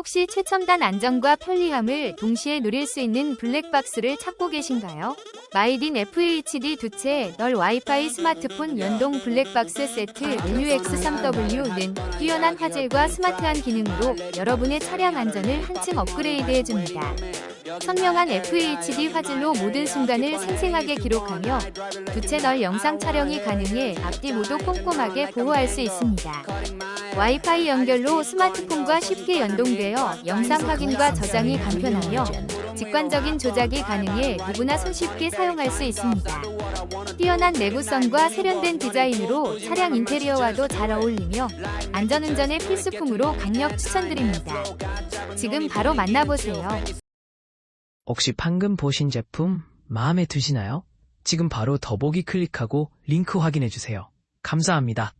혹시 최첨단 안정과 편리함을 동시에 누릴 수 있는 블랙박스를 찾고 계신가요? 마이딘 FHD 두채 널 와이파이 스마트폰 연동 블랙박스 세트 NUX3W는 뛰어난 화질과 스마트한 기능으로 여러분의 차량 안전을 한층 업그레이드해줍니다. 선명한 FHD 화질로 모든 순간을 생생하게 기록하며 두 채널 영상 촬영이 가능해 앞뒤 모두 꼼꼼하게 보호할 수 있습니다. 와이파이 연결로 스마트폰과 쉽게 연동되어 영상 확인과 저장이 간편하며 직관적인 조작이 가능해 누구나 손쉽게 사용할 수 있습니다. 뛰어난 내구성과 세련된 디자인으로 차량 인테리어와도 잘 어울리며 안전운전의 필수품으로 강력 추천드립니다. 지금 바로 만나보세요. 혹시 방금 보신 제품 마음에 드시나요? 지금 바로 더보기 클릭하고 링크 확인해주세요. 감사합니다.